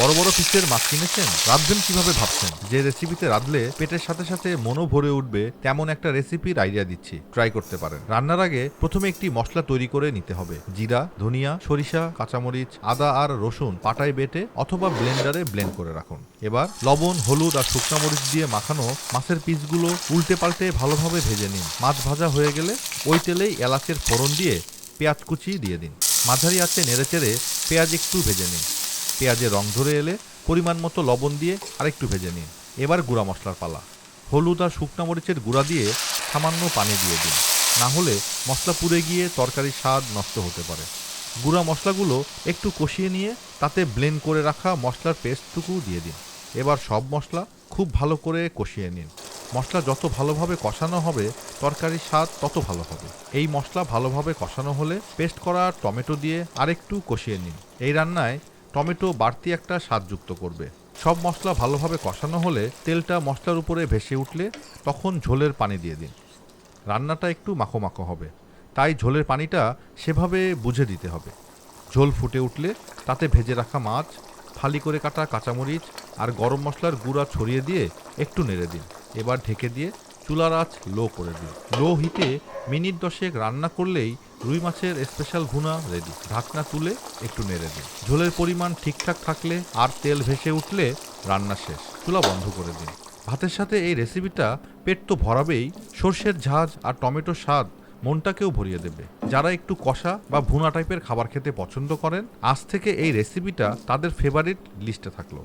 বড় বড় পিসের মাছ কিনেছেন? রাঁধবেন কীভাবে ভাবছেন? যে রেসিপিতে রাঁধলে পেটের সাথে সাথে মনও ভরে উঠবে, তেমন একটা রেসিপির আইডিয়া দিচ্ছি। ট্রাই করতে পারেন। রান্নার আগে প্রথমে একটি মশলা তৈরি করে নিতে হবে। জিরা, ধনিয়া, সরিষা, কাঁচামরিচ, আদা আর রসুন পাটায় বেটে অথবা ব্লেন্ডারে ব্লেন্ড করে রাখুন। এবার লবণ, হলুদ আর শুকনো মরিচ দিয়ে মাখানো মাছের পিসগুলো উল্টে পাল্টে ভালোভাবে ভেজে নিন। মাছ ভাজা হয়ে গেলে ওই তেলেই এলাচের ফোড়ন দিয়ে পেঁয়াজ কুচি দিয়ে দিন। মাঝারি আছে নেড়েচেড়ে পেঁয়াজ একটু ভেজে নিন। পেঁয়াজের রং ধরে এলে পরিমাণ মতো লবণ দিয়ে আরেকটু ভেজে নিন। এবার গুঁড়া মশলার পালা। হলুদ আর শুকনা মরিচের গুঁড়া দিয়ে সামান্য পানি দিয়ে দিন। না হলে মশলা পুড়ে গিয়ে তরকারির স্বাদ নষ্ট হতে পারে। গুঁড়া মশলাগুলো একটু কষিয়ে নিয়ে তাতে ব্লেন্ড করে রাখা মশলার পেস্টটুকু দিয়ে দিন। এবার সব মশলা খুব ভালো করে কষিয়ে নিন। মশলা যত ভালোভাবে কষানো হবে, তরকারির স্বাদ তত ভালো হবে। এই মশলা ভালোভাবে কষানো হলে পেস্ট করা টমেটো দিয়ে আরেকটু কষিয়ে নিন। এই রান্নায় টমেটো বাড়তি একটা স্বাদ যুক্ত করবে। সব মশলা ভালোভাবে কষানো হলে তেলটা মশলার উপরে ভেসে উঠলে তখন ঝোলের পানি দিয়ে দিন। রান্নাটা একটু মাখো মাখো হবে। তাই ঝোলের পানিটা সেভাবে বুঝে দিতে হবে। ঝোল ফুটে উঠলে তাতে ভেজে রাখা মাছ, ফালি করে কাটা কাঁচামরিচ আর গরম মশলার গুঁড়া ছড়িয়ে দিয়ে একটু নেড়ে দিন। এবার ঢেকে দিয়ে চুলার আঁচ লো করে দিন। লো হিটে মিনিট দশেক রান্না করলেই রুই মাছের স্পেশাল ভুনা রেডি ঢাকনা তুলে একটু নেড়ে দিন। ঝোলের পরিমাণ ঠিকঠাক থাকলে আর তেল ভেসে উঠলে রান্না শেষ। চুলা বন্ধ করে দিন। ভাতের সাথে এই রেসিপিটা পেট তো ভরাবেই, সর্ষের ঝাঁজ আর টমেটোর স্বাদ মনটাকেও ভরিয়ে দেবে। যারা একটু কষা বা ভুনা টাইপের খাবার খেতে পছন্দ করেন, আজ থেকে এই রেসিপিটা তাদের ফেভারিট লিস্টে থাকল।